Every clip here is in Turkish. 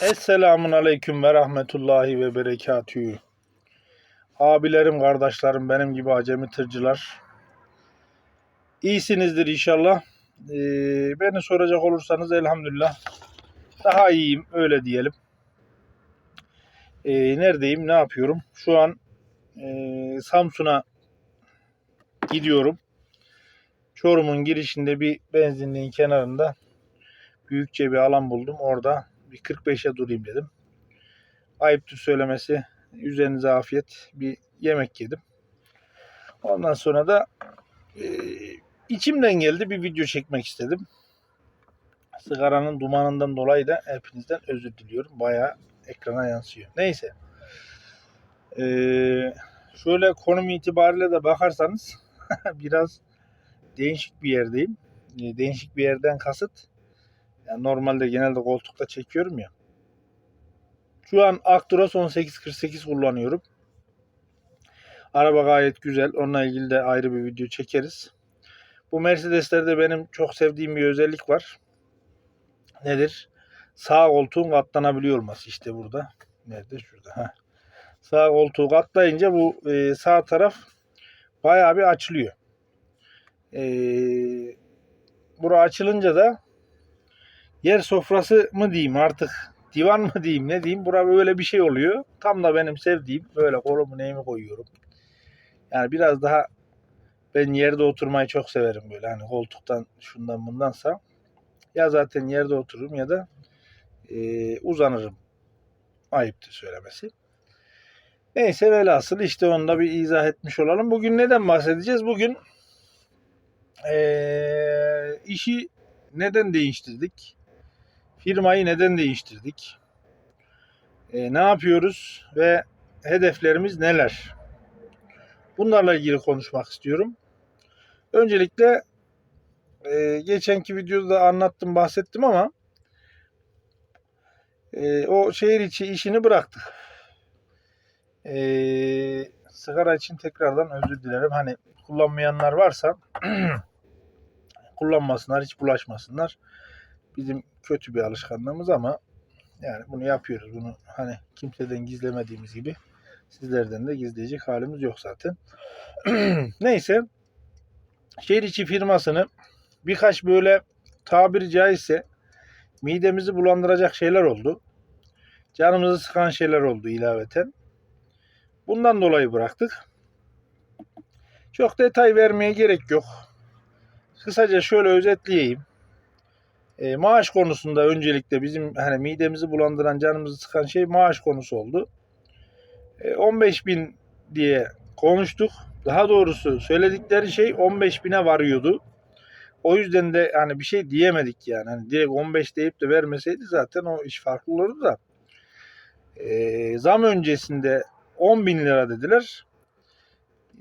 Esselamun Aleyküm ve Rahmetullahi ve Berekatühü. Abilerim, kardeşlerim, benim gibi acemi tırcılar. İyisinizdir inşallah. Ee, beni soracak olursanız elhamdülillah daha iyiyim öyle diyelim. Ee, neredeyim, ne yapıyorum? Şu an e, Samsun'a gidiyorum. Çorum'un girişinde bir benzinliğin kenarında büyükçe bir alan buldum. Orada bir 45'e durayım dedim. Ayıptır söylemesi. Üzerinize afiyet. Bir yemek yedim. Ondan sonra da e, içimden geldi bir video çekmek istedim. Sigaranın dumanından dolayı da hepinizden özür diliyorum. Bayağı ekrana yansıyor. Neyse. E, şöyle konum itibariyle de bakarsanız biraz değişik bir yerdeyim. E, değişik bir yerden kasıt yani normalde genelde koltukta çekiyorum ya. Şu an Actros 1848 kullanıyorum. Araba gayet güzel. Onunla ilgili de ayrı bir video çekeriz. Bu Mercedes'lerde benim çok sevdiğim bir özellik var. Nedir? Sağ koltuğun katlanabiliyor olması işte burada. Nerede? Şurada. Heh. Sağ koltuğu katlayınca bu e, sağ taraf bayağı bir açılıyor. E, bura açılınca da yer sofrası mı diyeyim artık divan mı diyeyim ne diyeyim bura böyle bir şey oluyor. Tam da benim sevdiğim böyle kolumu neyimi koyuyorum. Yani biraz daha ben yerde oturmayı çok severim böyle hani koltuktan şundan bundansa. Ya zaten yerde otururum ya da e, uzanırım. Ayıptır söylemesi. Neyse velhasıl işte onu da bir izah etmiş olalım. Bugün neden bahsedeceğiz? Bugün e, işi neden değiştirdik? Firmayı neden değiştirdik? E, ne yapıyoruz ve hedeflerimiz neler? Bunlarla ilgili konuşmak istiyorum. Öncelikle e, geçenki videoda da anlattım, bahsettim ama e, o şehir içi işini bıraktık. E, sigara için tekrardan özür dilerim. Hani kullanmayanlar varsa kullanmasınlar, hiç bulaşmasınlar. Bizim kötü bir alışkanlığımız ama yani bunu yapıyoruz. Bunu hani kimseden gizlemediğimiz gibi sizlerden de gizleyecek halimiz yok zaten. Neyse şehir içi firmasını birkaç böyle tabiri caizse midemizi bulandıracak şeyler oldu. Canımızı sıkan şeyler oldu ilaveten. Bundan dolayı bıraktık. Çok detay vermeye gerek yok. Kısaca şöyle özetleyeyim. E, maaş konusunda öncelikle bizim hani midemizi bulandıran, canımızı sıkan şey maaş konusu oldu. E, 15 bin diye konuştuk. Daha doğrusu söyledikleri şey 15 bine varıyordu. O yüzden de hani bir şey diyemedik yani. Hani direkt 15 deyip de vermeseydi zaten o iş farklı olurdu da. E, zam öncesinde 10 bin lira dediler.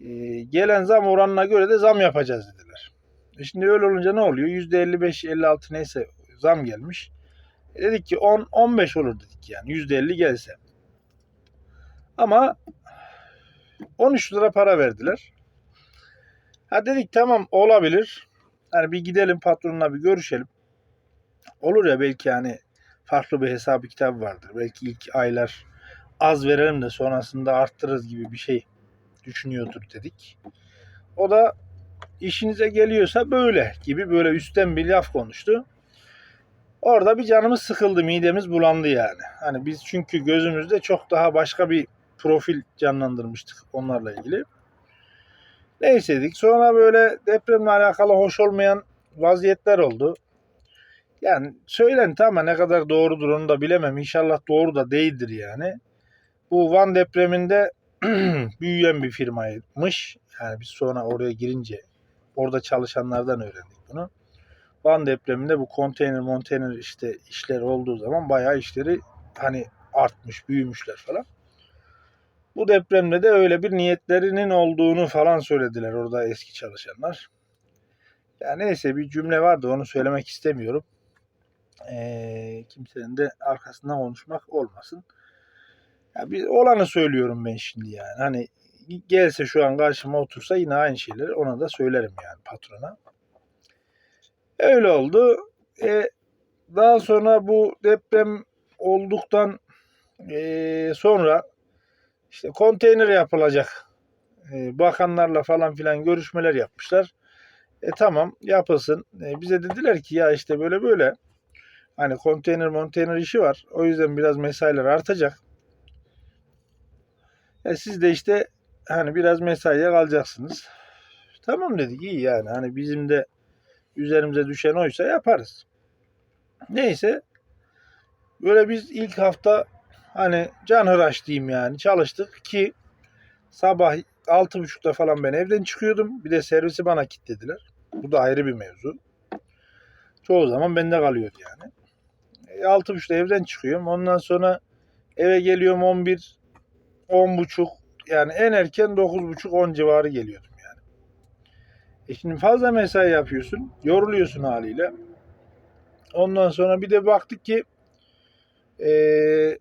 E, gelen zam oranına göre de zam yapacağız dediler. E şimdi öyle olunca ne oluyor? %55-56 neyse zam gelmiş. E dedik ki 10-15 olur dedik yani. %50 gelse. Ama 13 lira para verdiler. Ha dedik tamam olabilir. Hani bir gidelim patronla bir görüşelim. Olur ya belki hani farklı bir hesabı kitabı vardır. Belki ilk aylar az verelim de sonrasında arttırırız gibi bir şey düşünüyordur dedik. O da işinize geliyorsa böyle gibi böyle üstten bir laf konuştu. Orada bir canımız sıkıldı, midemiz bulandı yani. Hani biz çünkü gözümüzde çok daha başka bir profil canlandırmıştık onlarla ilgili. Neyse dedik. Sonra böyle depremle alakalı hoş olmayan vaziyetler oldu. Yani söylenti ama ne kadar doğrudur onu da bilemem. İnşallah doğru da değildir yani. Bu Van depreminde büyüyen bir firmaymış. Yani biz sonra oraya girince orada çalışanlardan öğrendik bunu. Van depreminde bu konteyner monteyner işte işler olduğu zaman bayağı işleri hani artmış, büyümüşler falan. Bu depremde de öyle bir niyetlerinin olduğunu falan söylediler orada eski çalışanlar. Ya neyse bir cümle vardı onu söylemek istemiyorum. Ee, kimsenin de arkasından konuşmak olmasın. Ya bir olanı söylüyorum ben şimdi yani. Hani gelse şu an karşıma otursa yine aynı şeyleri ona da söylerim yani patrona. Öyle oldu. E, daha sonra bu deprem olduktan e, sonra işte konteyner yapılacak. E, bakanlarla falan filan görüşmeler yapmışlar. E tamam yapılsın. E, bize dediler ki ya işte böyle böyle hani konteyner monteyner işi var. O yüzden biraz mesailer artacak. E, siz de işte hani biraz mesaiye kalacaksınız. Tamam dedik iyi yani. Hani bizim de üzerimize düşen oysa yaparız. Neyse böyle biz ilk hafta hani can hıraş diyeyim yani çalıştık ki sabah 6.30'da falan ben evden çıkıyordum. Bir de servisi bana kilitlediler. Bu da ayrı bir mevzu. Çoğu zaman bende kalıyordu yani. E, 6.30'da evden çıkıyorum. Ondan sonra eve geliyorum 11 10.30 yani en erken 9.30-10 civarı geliyordum yani. E şimdi fazla mesai yapıyorsun. Yoruluyorsun haliyle. Ondan sonra bir de baktık ki eee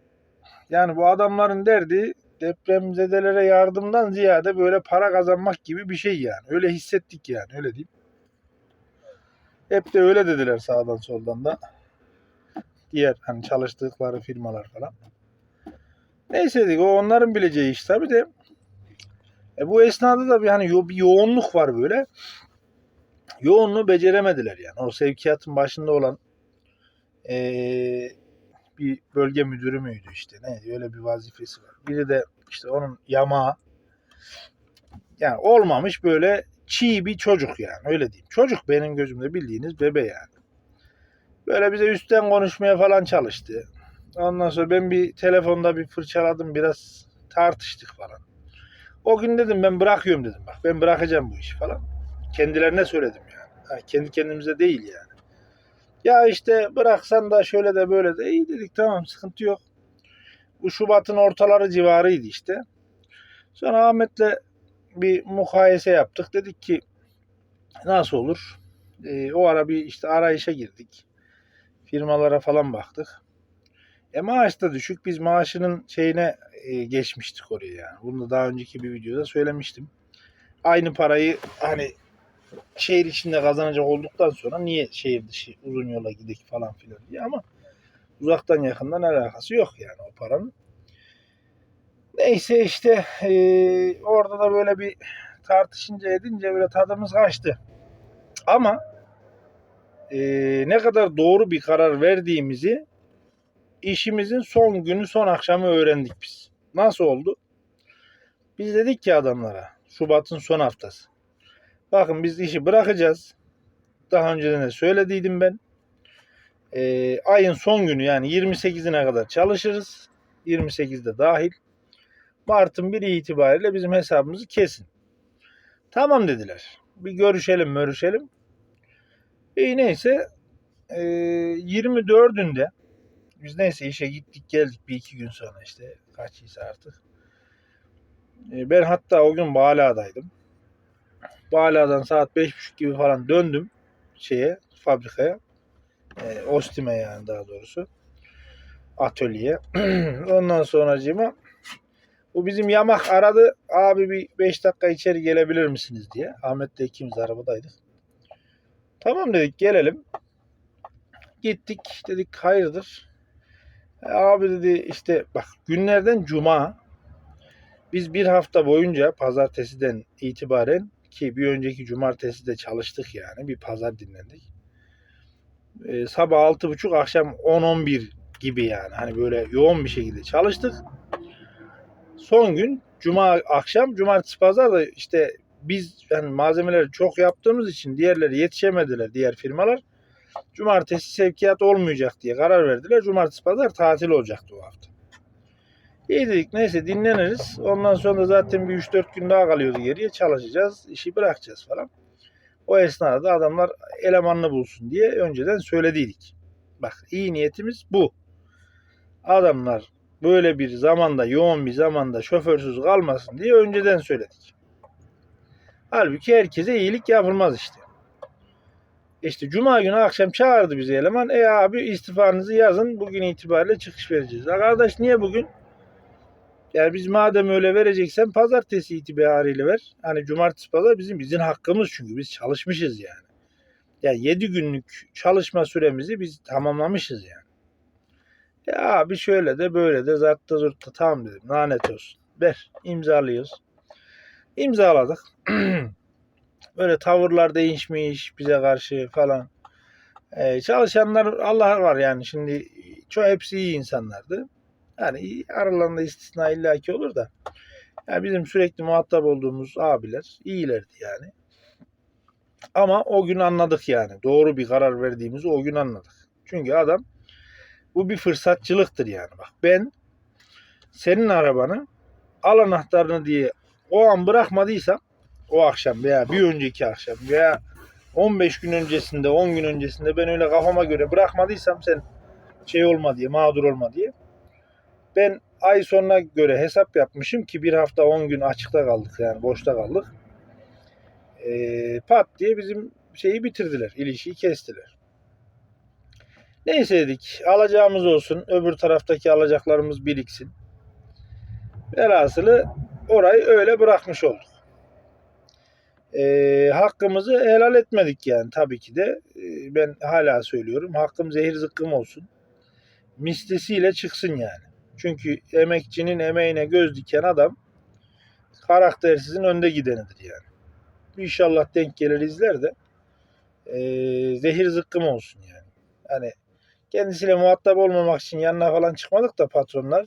yani bu adamların derdi depremzedelere yardımdan ziyade böyle para kazanmak gibi bir şey yani. Öyle hissettik yani öyle diyeyim. Hep de öyle dediler sağdan soldan da. Diğer hani çalıştıkları firmalar falan. Neyse dedik o onların bileceği iş tabi de. E bu esnada da bir hani yo- bir yoğunluk var böyle. Yoğunluğu beceremediler yani. O sevkiyatın başında olan eee, bir bölge müdürü müydü işte neydi öyle bir vazifesi var. Biri de işte onun yamağı yani olmamış böyle çiğ bir çocuk yani öyle diyeyim. Çocuk benim gözümde bildiğiniz bebe yani. Böyle bize üstten konuşmaya falan çalıştı. Ondan sonra ben bir telefonda bir fırçaladım biraz tartıştık falan. O gün dedim ben bırakıyorum dedim bak ben bırakacağım bu işi falan. Kendilerine söyledim yani. Ha, kendi kendimize değil yani. Ya işte bıraksan da şöyle de böyle de iyi dedik tamam sıkıntı yok. Bu Şubat'ın ortaları civarıydı işte. Sonra Ahmet'le bir mukayese yaptık. Dedik ki nasıl olur? Ee, o ara bir işte arayışa girdik. Firmalara falan baktık. E maaş da düşük. Biz maaşının şeyine e, geçmiştik oraya yani. Bunu da daha önceki bir videoda söylemiştim. Aynı parayı hani şehir içinde kazanacak olduktan sonra niye şehir dışı uzun yola gidik falan filan diye ama uzaktan yakından alakası yok yani o paranın. Neyse işte eee, orada da böyle bir tartışınca edince böyle tadımız kaçtı. Ama eee, ne kadar doğru bir karar verdiğimizi işimizin son günü son akşamı öğrendik biz. Nasıl oldu? Biz dedik ki adamlara Şubat'ın son haftası. Bakın biz işi bırakacağız. Daha önceden de söylediydim ben. Ee, ayın son günü yani 28'ine kadar çalışırız. 28'de dahil. Mart'ın 1'i itibariyle bizim hesabımızı kesin. Tamam dediler. Bir görüşelim görüşelim. İyi neyse ee, 24'ünde biz neyse işe gittik geldik bir iki gün sonra işte kaçıysa artık. Ee, ben hatta o gün Bala'daydım. Bala'dan saat 5.30 gibi falan döndüm şeye fabrikaya. E, Ostim'e yani daha doğrusu. Atölyeye. Ondan sonracığıma bu bizim yamak aradı. Abi bir 5 dakika içeri gelebilir misiniz diye. Ahmet'le ikimiz arabadaydık. Tamam dedik gelelim. Gittik dedik hayırdır. E, abi dedi işte bak günlerden cuma biz bir hafta boyunca pazartesiden itibaren ki bir önceki cumartesi de çalıştık yani bir pazar dinlendik. Ee, sabah 6.30 akşam 10-11 gibi yani hani böyle yoğun bir şekilde çalıştık. Son gün cuma akşam cumartesi pazar da işte biz yani malzemeleri çok yaptığımız için diğerleri yetişemediler diğer firmalar. Cumartesi sevkiyat olmayacak diye karar verdiler. Cumartesi pazar tatil olacaktı o hafta. İyi dedik neyse dinleniriz. Ondan sonra da zaten bir 3-4 gün daha kalıyordu geriye. Çalışacağız, işi bırakacağız falan. O esnada da adamlar elemanını bulsun diye önceden söylediydik. Bak iyi niyetimiz bu. Adamlar böyle bir zamanda, yoğun bir zamanda şoförsüz kalmasın diye önceden söyledik. Halbuki herkese iyilik yapılmaz işte. İşte cuma günü akşam çağırdı bizi eleman. E abi istifanızı yazın. Bugün itibariyle çıkış vereceğiz. Ya kardeş niye bugün? Yani biz madem öyle vereceksen pazartesi itibariyle ver. Hani cumartesi pazar bizim izin hakkımız çünkü biz çalışmışız yani. Yani 7 günlük çalışma süremizi biz tamamlamışız yani. Ya abi şöyle de böyle de zartta zurtta tamam dedim. Lanet olsun. Ver imzalıyoruz. İmzaladık. böyle tavırlar değişmiş bize karşı falan. Ee, çalışanlar Allah var yani şimdi çok hepsi iyi insanlardı. Yani aralarında istisna illaki olur da. Yani bizim sürekli muhatap olduğumuz abiler iyilerdi yani. Ama o gün anladık yani. Doğru bir karar verdiğimizi o gün anladık. Çünkü adam bu bir fırsatçılıktır yani. Bak ben senin arabanı al anahtarını diye o an bırakmadıysam o akşam veya bir önceki akşam veya 15 gün öncesinde 10 gün öncesinde ben öyle kafama göre bırakmadıysam sen şey olma diye mağdur olma diye ben ay sonuna göre hesap yapmışım ki bir hafta 10 gün açıkta kaldık yani boşta kaldık. Ee, pat diye bizim şeyi bitirdiler. ilişiyi kestiler. Neyse dedik alacağımız olsun öbür taraftaki alacaklarımız biriksin. Velhasılı orayı öyle bırakmış olduk. Ee, hakkımızı helal etmedik yani tabii ki de. Ee, ben hala söylüyorum. Hakkım zehir zıkkım olsun. Mislisiyle çıksın yani. Çünkü emekçinin emeğine göz diken adam karaktersizin önde gidenidir yani. İnşallah denk gelir izler de e, zehir zıkkım olsun yani. Hani kendisiyle muhatap olmamak için yanına falan çıkmadık da patronlar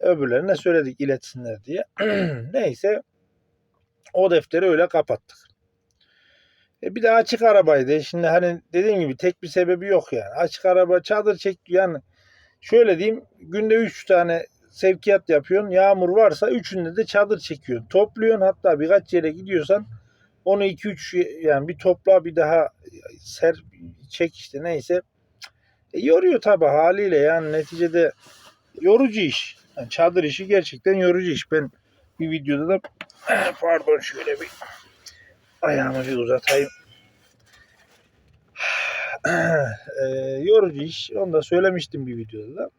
öbürlerine söyledik iletsinler diye. Neyse o defteri öyle kapattık. E bir de açık arabaydı. Şimdi hani dediğim gibi tek bir sebebi yok yani. Açık araba çadır çek yani şöyle diyeyim günde 3 tane sevkiyat yapıyorsun. Yağmur varsa üçünde de çadır çekiyorsun. Topluyorsun hatta birkaç yere gidiyorsan onu 2-3 yani bir topla bir daha ser çek işte neyse. E, yoruyor tabi haliyle yani neticede yorucu iş. Yani çadır işi gerçekten yorucu iş. Ben bir videoda da pardon şöyle bir ayağımı bir uzatayım. e, yorucu iş. Onu da söylemiştim bir videoda da.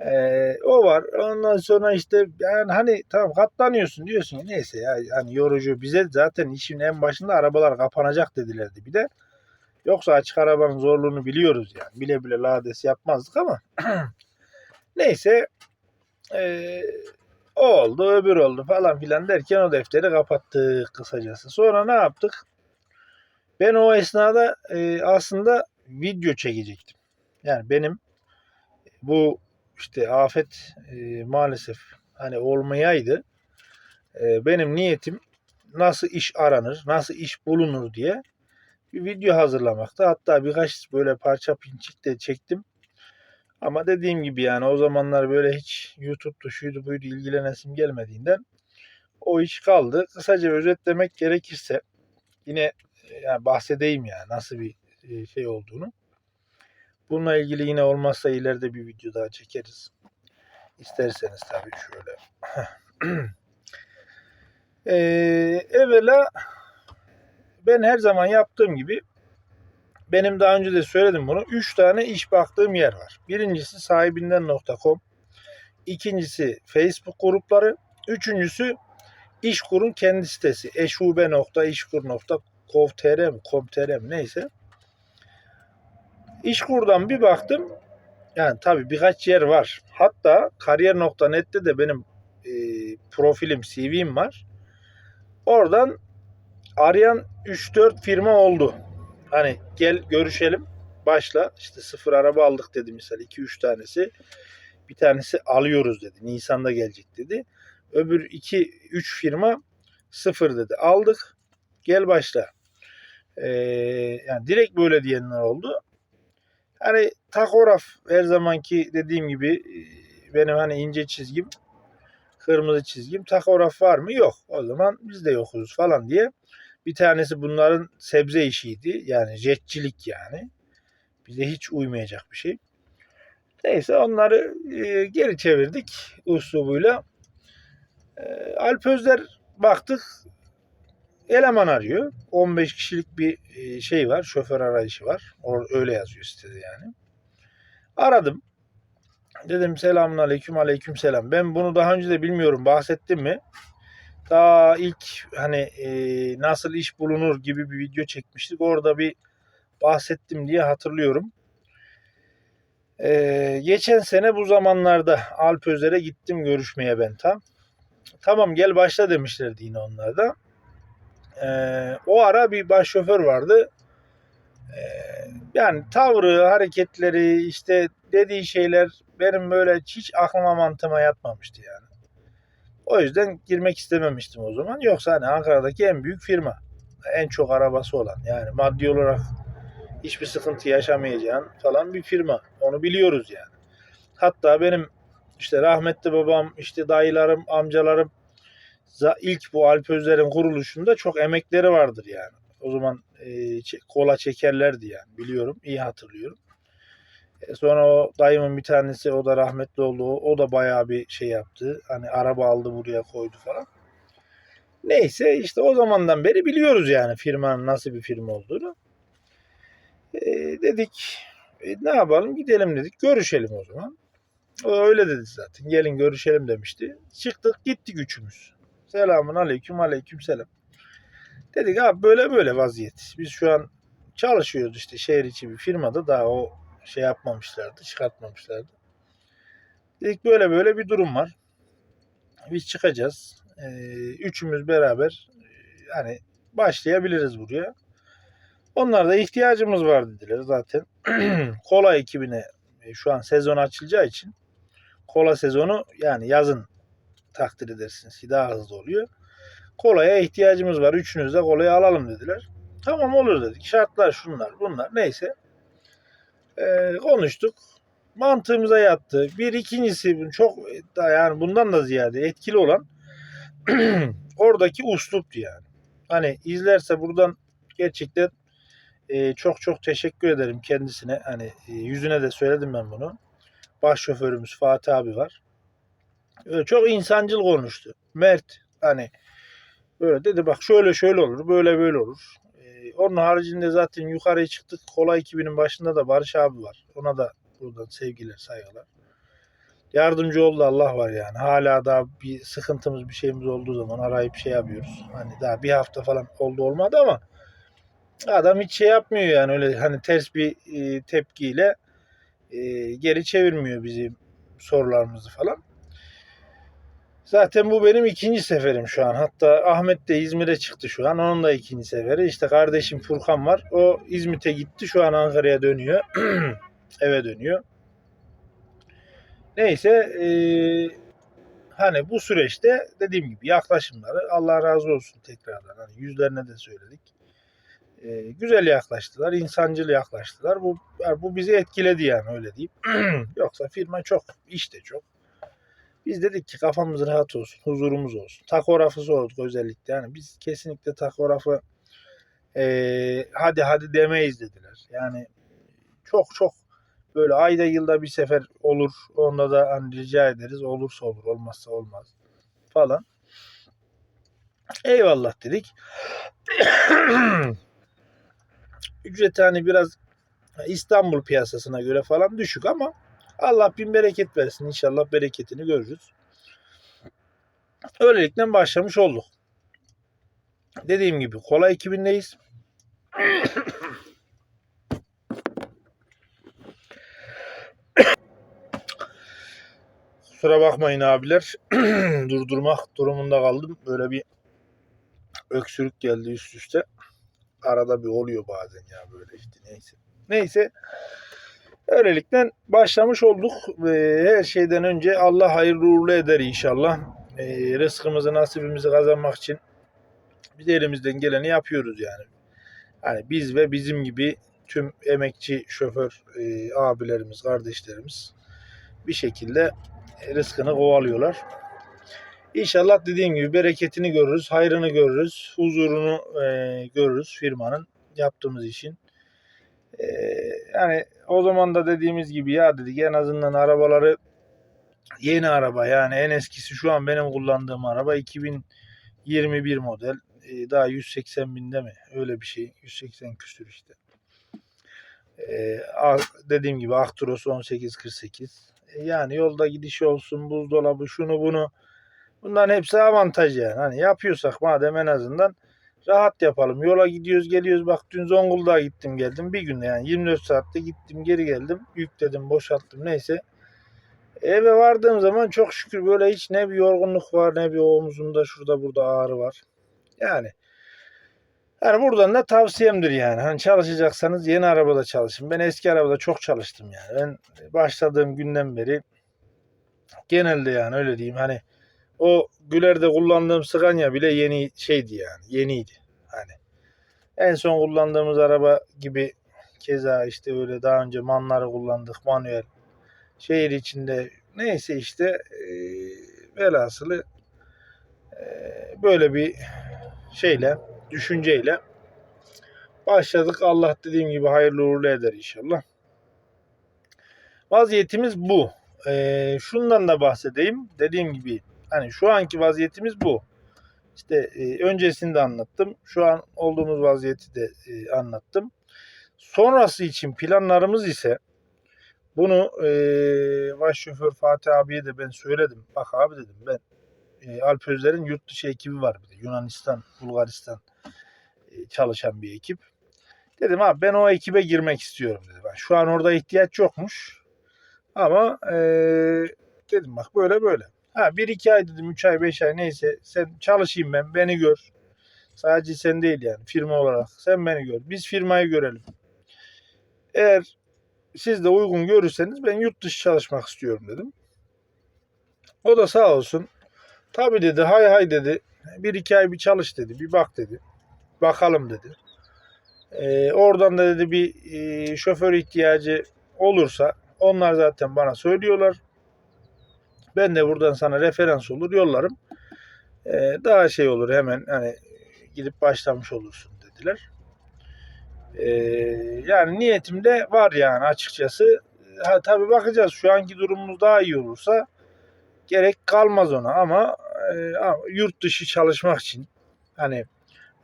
Ee, o var. Ondan sonra işte yani hani tamam katlanıyorsun diyorsun neyse ya hani yorucu bize zaten işin en başında arabalar kapanacak dedilerdi bir de. Yoksa açık arabanın zorluğunu biliyoruz yani. Bile bile lades yapmazdık ama neyse ee, o oldu öbür oldu falan filan derken o defteri kapattık kısacası. Sonra ne yaptık? Ben o esnada e, aslında video çekecektim. Yani benim bu işte afet e, maalesef hani olmayaydı. E, benim niyetim nasıl iş aranır, nasıl iş bulunur diye bir video hazırlamakta. Hatta birkaç böyle parça pinçik de çektim. Ama dediğim gibi yani o zamanlar böyle hiç YouTube'da şuydu buydu ilgilenesim gelmediğinden o iş kaldı. Kısaca özetlemek gerekirse yine yani bahsedeyim ya nasıl bir e, şey olduğunu. Bununla ilgili yine olmazsa ileride bir video daha çekeriz. İsterseniz tabii şöyle. ee, evvela ben her zaman yaptığım gibi benim daha önce de söyledim bunu. 3 tane iş baktığım yer var. Birincisi sahibinden.com. İkincisi Facebook grupları. Üçüncüsü İşkur'un kendi sitesi. eşube.işkur.com.tr mi? com.tr mi? Neyse. İşkur'dan bir baktım. Yani tabii birkaç yer var. Hatta kariyer.net'te de benim e, profilim, CV'm var. Oradan arayan 3-4 firma oldu. Hani gel görüşelim. Başla. İşte sıfır araba aldık dedi misal 2-3 tanesi. Bir tanesi alıyoruz dedi. Nisan'da gelecek dedi. Öbür 2-3 firma sıfır dedi. Aldık. Gel başla. Ee, yani direkt böyle diyenler oldu. Hani takograf her zamanki dediğim gibi benim hani ince çizgim kırmızı çizgim takograf var mı? Yok. O zaman biz de yokuz falan diye. Bir tanesi bunların sebze işiydi. Yani jetçilik yani. Bize hiç uymayacak bir şey. Neyse onları e, geri çevirdik uslubuyla. E, Alp baktık eleman arıyor. 15 kişilik bir e, şey var. Şoför arayışı var. Öyle yazıyor sitede yani. Aradım. Dedim selamun aleyküm aleyküm selam. Ben bunu daha önce de bilmiyorum bahsettim mi? Daha ilk hani e, nasıl iş bulunur gibi bir video çekmiştik. Orada bir bahsettim diye hatırlıyorum. E, geçen sene bu zamanlarda Alp Özer'e gittim görüşmeye ben tam. Tamam gel başla demişlerdi yine onlar da. E, o ara bir başşoför vardı. E, yani tavrı, hareketleri, işte dediği şeyler benim böyle hiç aklıma mantığıma yatmamıştı yani. O yüzden girmek istememiştim o zaman. Yoksa hani Ankara'daki en büyük firma. En çok arabası olan. Yani maddi olarak hiçbir sıkıntı yaşamayacağın falan bir firma. Onu biliyoruz yani. Hatta benim işte rahmetli babam, işte dayılarım, amcalarım ilk bu Alp Özer'in kuruluşunda çok emekleri vardır yani. O zaman e, kola çekerlerdi yani biliyorum. iyi hatırlıyorum. E, Sonra o dayımın bir tanesi o da rahmetli oldu. O, da bayağı bir şey yaptı. Hani araba aldı buraya koydu falan. Neyse işte o zamandan beri biliyoruz yani firmanın nasıl bir firma olduğunu. E, dedik e, ne yapalım gidelim dedik. Görüşelim o zaman. O öyle dedi zaten. Gelin görüşelim demişti. Çıktık gittik üçümüz. Selamun aleyküm aleyküm selam. Dedik abi böyle böyle vaziyet. Biz şu an çalışıyoruz işte şehir içi bir firmada daha o şey yapmamışlardı, çıkartmamışlardı. Dedik böyle böyle bir durum var. Biz çıkacağız. Ee, üçümüz beraber e, hani başlayabiliriz buraya. Onlar da ihtiyacımız var dediler zaten. kola ekibine e, şu an sezon açılacağı için kola sezonu yani yazın takdir edersiniz ki daha hızlı oluyor. Kolaya ihtiyacımız var. Üçünüz de kolayı alalım dediler. Tamam olur dedik. Şartlar şunlar bunlar neyse. Ee, konuştuk. Mantığımıza yattı. Bir ikincisi çok yani bundan da ziyade etkili olan oradaki usluptu yani. Hani izlerse buradan gerçekten e, çok çok teşekkür ederim kendisine. Hani e, yüzüne de söyledim ben bunu. Baş şoförümüz Fatih abi var. Öyle çok insancıl konuştu. Mert hani böyle dedi bak şöyle şöyle olur böyle böyle olur. Onun haricinde zaten yukarıya çıktık. Kola ekibinin başında da Barış abi var. Ona da buradan sevgiler saygılar. Yardımcı oldu Allah var yani. Hala daha bir sıkıntımız bir şeyimiz olduğu zaman arayıp şey yapıyoruz. Hani daha bir hafta falan oldu olmadı ama adam hiç şey yapmıyor yani öyle hani ters bir e, tepkiyle e, geri çevirmiyor bizim sorularımızı falan. Zaten bu benim ikinci seferim şu an. Hatta Ahmet de İzmir'e çıktı şu an. Onun da ikinci seferi. İşte kardeşim Furkan var. O İzmit'e gitti. Şu an Ankara'ya dönüyor. Eve dönüyor. Neyse eee, hani bu süreçte dediğim gibi yaklaşımları Allah razı olsun tekrardan. Hani yüzlerine de söyledik. Eee, güzel yaklaştılar. insancıl yaklaştılar. Bu, bu bizi etkiledi yani öyle diyeyim. Yoksa firma çok. iş de çok. Biz dedik ki kafamız rahat olsun, huzurumuz olsun. Takografı sorduk özellikle. Yani biz kesinlikle takografı eee, hadi hadi demeyiz dediler. Yani çok çok böyle ayda yılda bir sefer olur. Onda da hani rica ederiz. Olursa olur, olmazsa olmaz falan. Eyvallah dedik. Ücreti hani biraz İstanbul piyasasına göre falan düşük ama Allah bin bereket versin. İnşallah bereketini görürüz. Öylelikle başlamış olduk. Dediğim gibi kola ekibindeyiz. Kusura bakmayın abiler. Durdurmak durumunda kaldım. Böyle bir öksürük geldi üst üste. Arada bir oluyor bazen ya böyle işte neyse. Neyse. Öylelikle başlamış olduk. Her şeyden önce Allah hayırlı uğurlu eder inşallah. E, rızkımızı, nasibimizi kazanmak için biz elimizden geleni yapıyoruz yani. Hani biz ve bizim gibi tüm emekçi şoför e, abilerimiz, kardeşlerimiz bir şekilde rızkını kovalıyorlar. İnşallah dediğim gibi bereketini görürüz, hayrını görürüz, huzurunu e, görürüz firmanın yaptığımız işin. E, yani o zaman da dediğimiz gibi ya dedik en azından arabaları yeni araba yani en eskisi şu an benim kullandığım araba 2021 model e, daha 180 binde mi öyle bir şey 180 küsür işte. E, a- dediğim gibi Actros 1848 E, yani yolda gidiş olsun buzdolabı şunu bunu Bunların hepsi avantaj yani. Hani yapıyorsak madem en azından rahat yapalım. Yola gidiyoruz geliyoruz. Bak dün Zonguldak'a gittim geldim. Bir günde yani 24 saatte gittim geri geldim. Yükledim boşalttım neyse. Eve vardığım zaman çok şükür böyle hiç ne bir yorgunluk var ne bir omzumda şurada burada ağrı var. Yani yani buradan da tavsiyemdir yani. Hani çalışacaksanız yeni arabada çalışın. Ben eski arabada çok çalıştım yani. Ben başladığım günden beri genelde yani öyle diyeyim hani o Güler'de kullandığım Scania bile yeni şeydi yani. Yeniydi. Hani en son kullandığımız araba gibi keza işte öyle daha önce manları kullandık manuel şehir içinde neyse işte e, velhasılı e, böyle bir şeyle düşünceyle başladık. Allah dediğim gibi hayırlı uğurlu eder inşallah. Vaziyetimiz bu. E, şundan da bahsedeyim. Dediğim gibi hani şu anki vaziyetimiz bu. İşte e, öncesini de anlattım. Şu an olduğumuz vaziyeti de e, anlattım. Sonrası için planlarımız ise bunu e, baş şoför Fatih abiye de ben söyledim. Bak abi dedim ben e, Alp yurt dışı ekibi var bir de. Yunanistan, Bulgaristan e, çalışan bir ekip. Dedim abi ben o ekibe girmek istiyorum dedim. Ben, şu an orada ihtiyaç yokmuş. Ama e, dedim bak böyle böyle. Ha bir iki ay dedim, üç ay, beş ay neyse sen çalışayım ben, beni gör. Sadece sen değil yani firma olarak. Sen beni gör. Biz firmayı görelim. Eğer siz de uygun görürseniz ben yurt dışı çalışmak istiyorum dedim. O da sağ olsun. Tabii dedi hay hay dedi. Bir iki ay bir çalış dedi. Bir bak dedi. Bakalım dedi. Ee, oradan da dedi bir e, şoför ihtiyacı olursa onlar zaten bana söylüyorlar. Ben de buradan sana referans olur yollarım. Ee, daha şey olur hemen hani gidip başlamış olursun dediler. Ee, yani niyetimde var yani açıkçası. Ha, tabii bakacağız şu anki durumumuz daha iyi olursa gerek kalmaz ona ama, e, yurt dışı çalışmak için hani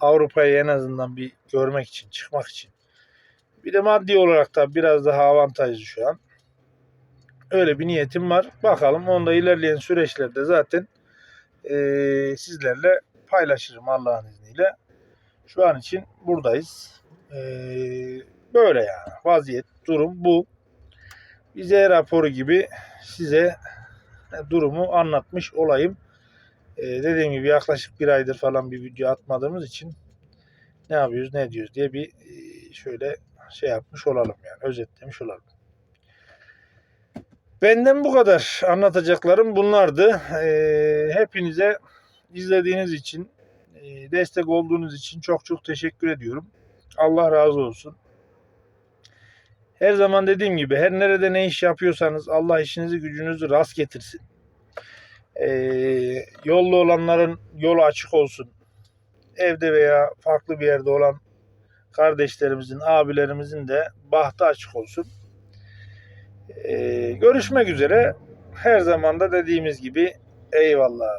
Avrupa'yı en azından bir görmek için, çıkmak için. Bir de maddi olarak da biraz daha avantajlı şu an. Öyle bir niyetim var. Bakalım onu da ilerleyen süreçlerde zaten e, sizlerle paylaşırım Allah'ın izniyle. Şu an için buradayız. E, böyle yani vaziyet, durum bu. Bize raporu gibi size durumu anlatmış olayım. E, dediğim gibi yaklaşık bir aydır falan bir video atmadığımız için ne yapıyoruz ne ediyoruz diye bir e, şöyle şey yapmış olalım yani özetlemiş olalım. Benden bu kadar anlatacaklarım bunlardı. E, hepinize izlediğiniz için, e, destek olduğunuz için çok çok teşekkür ediyorum. Allah razı olsun. Her zaman dediğim gibi her nerede ne iş yapıyorsanız Allah işinizi gücünüzü rast getirsin. Ee, yolda olanların yolu açık olsun. Evde veya farklı bir yerde olan kardeşlerimizin, abilerimizin de bahtı açık olsun. Ee, görüşmek üzere. Her zaman da dediğimiz gibi eyvallah.